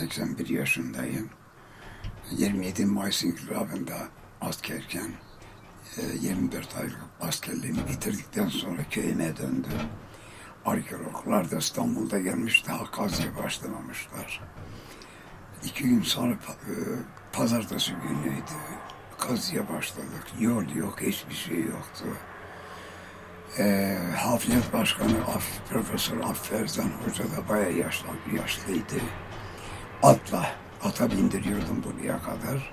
81 yaşındayım. 27 Mayıs İnkılabı'nda askerken e, 24 aylık askerliğimi bitirdikten sonra köyüme döndüm. Arkeologlar da İstanbul'da gelmiş daha kazıya başlamamışlar. İki gün sonra e, pazartesi günüydü. Kazıya başladık. Yol yok, hiçbir şey yoktu. E, Hafiyet Başkanı Af, Profesör Afferzan Hoca da bayağı yaşlı, yaşlıydı. Atla, ata bindiriyordum buraya kadar.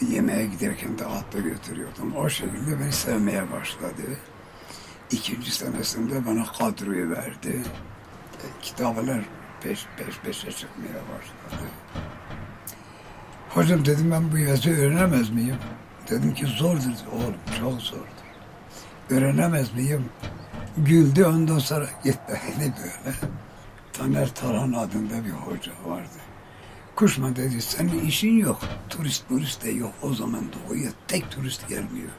Yemeğe giderken de atla götürüyordum. O şekilde beni sevmeye başladı. İkinci senesinde bana kadroyu verdi. E, kitaplar peş peş peşe çıkmaya başladı. Hocam dedim ben bu yazı öğrenemez miyim? Dedim ki zordur oğlum çok zordur. Öğrenemez miyim? Güldü ondan sonra gitti böyle. Taner Tarhan adında bir hoca vardı. Kuşma dedi senin işin yok. Turist turist de yok. O zaman doğuya tek turist gelmiyor.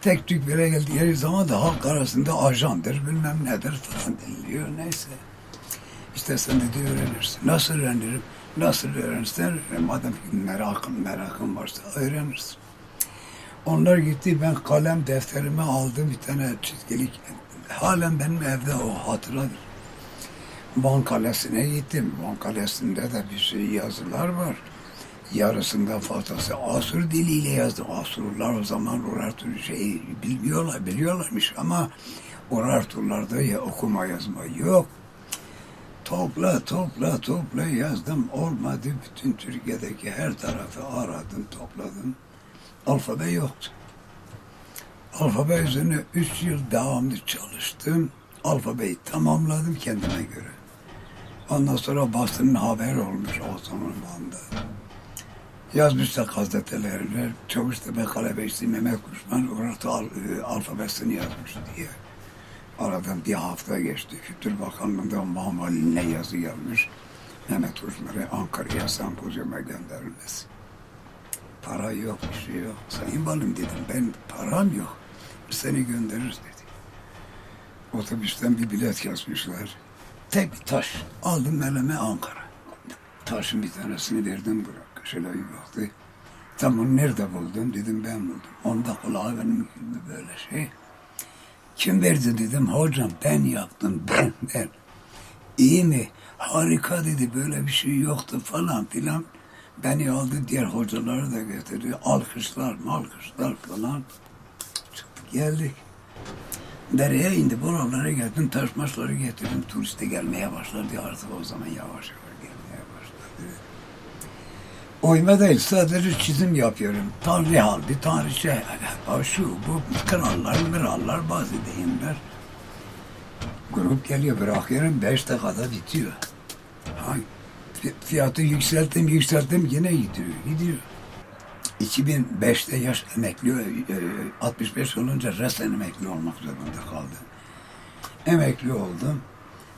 Tek tük bire geldiği zaman da halk arasında ajandır bilmem nedir falan deniliyor. Neyse. İşte sen dedi öğrenirsin. Nasıl öğrenirim? Nasıl öğrenirsin? Madem ki merakın merakın varsa öğrenirsin. Onlar gitti ben kalem defterimi aldım bir tane çizgilik. Halen benim evde o hatıradır. Van Kalesi'ne gittim. Van Kalesi'nde de bir sürü yazılar var. Yarısından fazlası Asur diliyle yazdı. Asurlular o zaman Urartu şeyi bilmiyorlar, biliyorlarmış ama Urartularda ya okuma yazma yok. Topla, topla, topla yazdım. Olmadı. Bütün Türkiye'deki her tarafı aradım, topladım. Alfabe yoktu. Alfabe üzerine üç yıl devamlı çalıştım. Alfabeyi tamamladım kendime göre. Ondan sonra basının haber olmuş o zaman banda. Yazmışlar gazetelerine. Çavuştepe Kalebeşli Mehmet Kuşman Urartu al, e, alfabesini yazmış diye. Aradan bir hafta geçti. Kültür Bakanlığı'ndan Mahmali'ne yazı gelmiş. Mehmet Kuşman'ı Ankara'ya sempozyuma gönderilmesi. Para yok, bir şey yok. Sayın Balim dedim, ben param yok. Seni göndeririz dedi. Otobüsten bir bilet yazmışlar. Tek bir taş. Aldım elime Ankara. Taşın bir tanesini verdim bırak. Şöyle bir baktı. Tam onu nerede buldun? Dedim ben buldum. Onda kulağı benim gibi böyle şey. Kim verdi dedim. Hocam ben yaptım. Ben, ben. İyi mi? Harika dedi. Böyle bir şey yoktu falan filan. Beni aldı diğer hocaları da getirdi. Alkışlar, malkışlar falan. Çıktık geldik. Dereye indi, buralara geldim, taş maçları getirdim. Turiste gelmeye başladı artık o zaman yavaş yavaş gelmeye başladı. Oyma değil, sadece çizim yapıyorum. Tanrı halde, tanrıça, şu, bu, krallar, mirallar, bazı deyimler. Grup geliyor, bırakıyorum, beş dakikada bitiyor. Ha, fi- fiyatı yükselttim, yükselttim, yine gidiyor, gidiyor. 2005'te yaş emekli, e, 65 olunca resmen emekli olmak zorunda kaldım. Emekli oldum.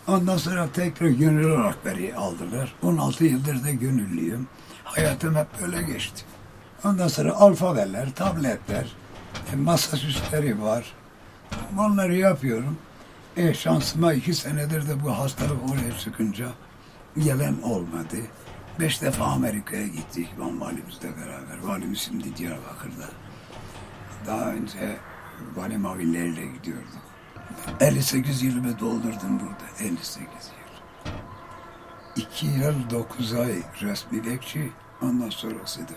Ondan sonra tekrar gönüllü olarak beni aldılar. 16 yıldır da gönüllüyüm. Hayatım hep böyle geçti. Ondan sonra alfabeler, tabletler, e, masa süsleri var. Onları yapıyorum. E şansıma iki senedir de bu hastalık oraya çıkınca gelen olmadı. Beş defa Amerika'ya gittik Van valimizle beraber. Valimiz şimdi Diyarbakır'da. Daha önce vali mavillerle gidiyorduk. 58 yılımı doldurdum burada. 58 yıl. İki yıl dokuz ay resmi bekçi. Ondan sonrası da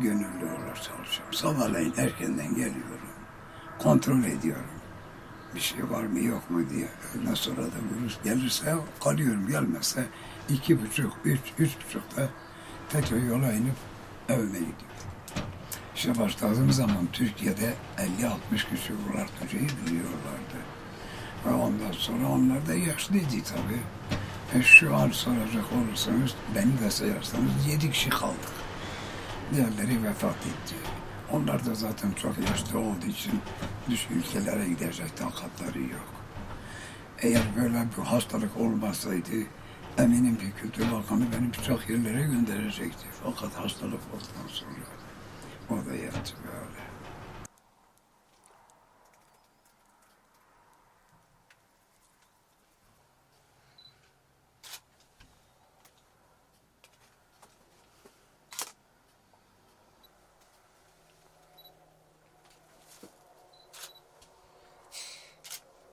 gönüllü olarak çalışıyorum. Sabahleyin erkenden geliyorum. Kontrol ediyorum. Bir şey var mı yok mu diye. Öğleden sonra da virüs gelirse kalıyorum. Gelmezse iki buçuk, üç, üç buçukta tekrar yola inip evime gidiyorum. İşe başladığım zaman Türkiye'de 50-60 kişi Urartuca'yı biliyorlardı. Ve ondan sonra onlar da yaşlıydı tabii. E şu an soracak olursanız, beni de sayarsanız yedi kişi kaldık. Diğerleri vefat etti. Onlar da zaten çok yaşlı olduğu için dış ülkelere gidecek takatları yok. Eğer böyle bir hastalık olmasaydı eminim ki Kültür Bakanı beni birçok yerlere gönderecekti. Fakat hastalık olduktan sonra o da yattı böyle.